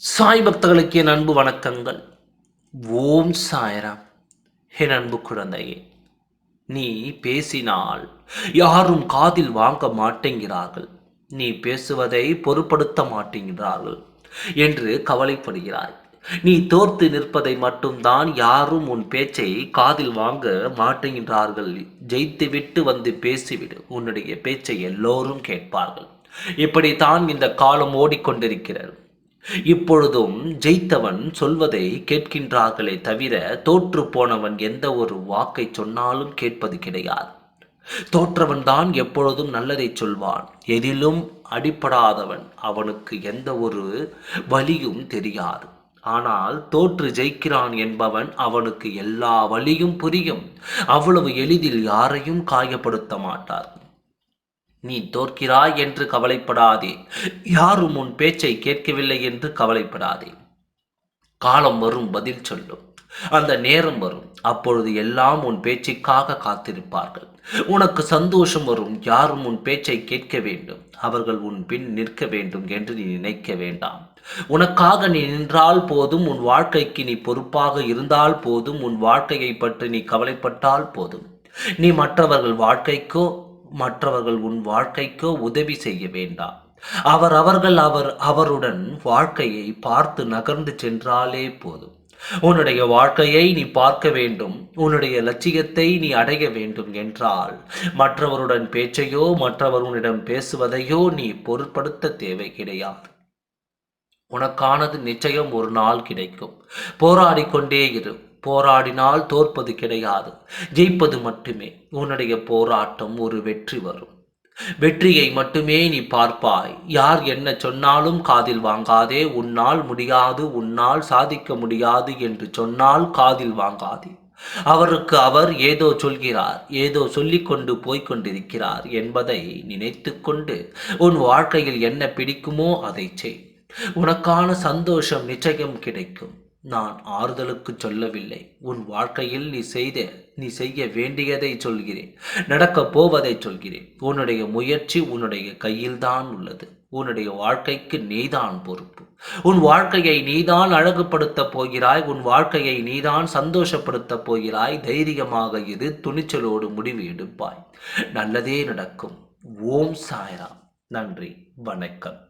சாய் பக்தர்களுக்கு என் அன்பு வணக்கங்கள். ஓம் சாய்ராம். என் அன்பு குழந்தையே நீ பேசினால் யாரும் காதில் வாங்க மாட்டேங்கிறார்கள். நீ பேசுவதை பொருட்படுத்த மாட்டேங்கிறார்கள் என்று கவலைப்படுகிறாய். நீ தோர்த்து நிற்பதை மட்டும்தான் யாரும் உன் பேச்சை காதில் வாங்க மாட்டேங்கிறார்கள். ஜெயித்துவிட்டு வந்து பேசிவிடு உன்னுடைய பேச்சை எல்லோரும் கேட்பார்கள். இப்படித்தான் இந்த காலம் ஓடிக்கொண்டிருக்கிறது. இப்பொழுதும் ஜெயித்தவன் சொல்வதை கேட்கின்றார்களே தவிர தோற்று போனவன் எந்த ஒரு வாக்கை சொன்னாலும் கேட்பது கிடையாது. தோற்றவன் தான் எப்பொழுதும் நல்லதை சொல்வான். எதிலும் அடிப்படாதவன் அவனுக்கு எந்த ஒரு வழியும் தெரியாது. ஆனால் தோற்று ஜெயிக்கிறான் என்பவன் அவனுக்கு எல்லா வழியும் புரியும். அவ்வளவு எளிதில் யாரையும் காயப்படுத்த மாட்டார் நீ தோற்கிறாய் என்று கவலைப்படாதே. யாரும் உன் பேச்சை கேட்கவில்லை என்று கவலைப்படாதே. காலம் வரும் பதில் சொல்லும். அந்த நேரம் வரும். அப்பொழுது எல்லாம் உன் பேச்சுக்காக காத்திருப்பார்கள். உனக்கு சந்தோஷம் வரும். யாரும் உன் பேச்சை கேட்க வேண்டும். அவர்கள் உன் பின் நிற்க வேண்டும் என்று நீ நினைக்க வேண்டாம். உனக்காக நீ நின்றால் போதும். உன் வாழ்க்கைக்கு நீ பொறுப்பாக இருந்தால் போதும். உன் வாழ்க்கையை பற்றி நீ கவலைப்பட்டால் போதும். நீ மற்றவர்கள் வாழ்க்கைக்கோ மற்றவர்கள் உன் வாழ்க்கைக்கோ உதவி செய்ய வேண்டாம். அவர் அவர்கள் அவர் அவருடன் வாழ்க்கையை பார்த்து நகர்ந்து சென்றாலே போதும். உன்னுடைய வாழ்க்கையை நீ பார்க்க வேண்டும். உன்னுடைய லட்சியத்தை நீ அடைய வேண்டும் என்றால் மற்றவருடன் பேச்சையோ மற்றவருடன் பேசுவதையோ நீ பொருட்படுத்த தேவை கிடையாது. உனக்கானது நிச்சயம் ஒரு நாள் கிடைக்கும். போராடி கொண்டே இரு. போராடினால் தோற்பது கிடையாது ஜெயிப்பது மட்டுமே. உன்னுடைய போராட்டம் ஒரு வெற்றி வரும். வெற்றியை மட்டுமே நீ பார்ப்பாய். யார் என்ன சொன்னாலும் காதில் வாங்காதே. உன்னால் முடியாது உன்னால் சாதிக்க முடியாது என்று சொன்னால் காதில் வாங்காதே. அவருக்கு அவர் ஏதோ சொல்கிறார் ஏதோ சொல்லிக்கொண்டு போய்கொண்டிருக்கிறார் என்பதை நினைத்து கொண்டு உன் வாழ்க்கையில் என்ன பிடிக்குமோ அதை செய். உனக்கான சந்தோஷம் நிச்சயம் கிடைக்கும். நான் ஆறுதலுக்கு சொல்லவில்லை. உன் வாழ்க்கையில் நீ செய்த நீ செய்ய வேண்டியதை சொல்கிறேன். நடக்கப் போவதை சொல்கிறேன். உன்னுடைய முயற்சி உன்னுடைய கையில்தான் உள்ளது. உன்னுடைய வாழ்க்கைக்கு நீதான் பொறுப்பு. உன் வாழ்க்கையை நீதான் அழகுபடுத்தப் போகிறாய். உன் வாழ்க்கையை நீதான் சந்தோஷப்படுத்தப் போகிறாய். தைரியமாக இது துணிச்சலோடு முடிவு எடுப்பாய். நல்லதே நடக்கும். ஓம் சாய்ராம். நன்றி. வணக்கம்.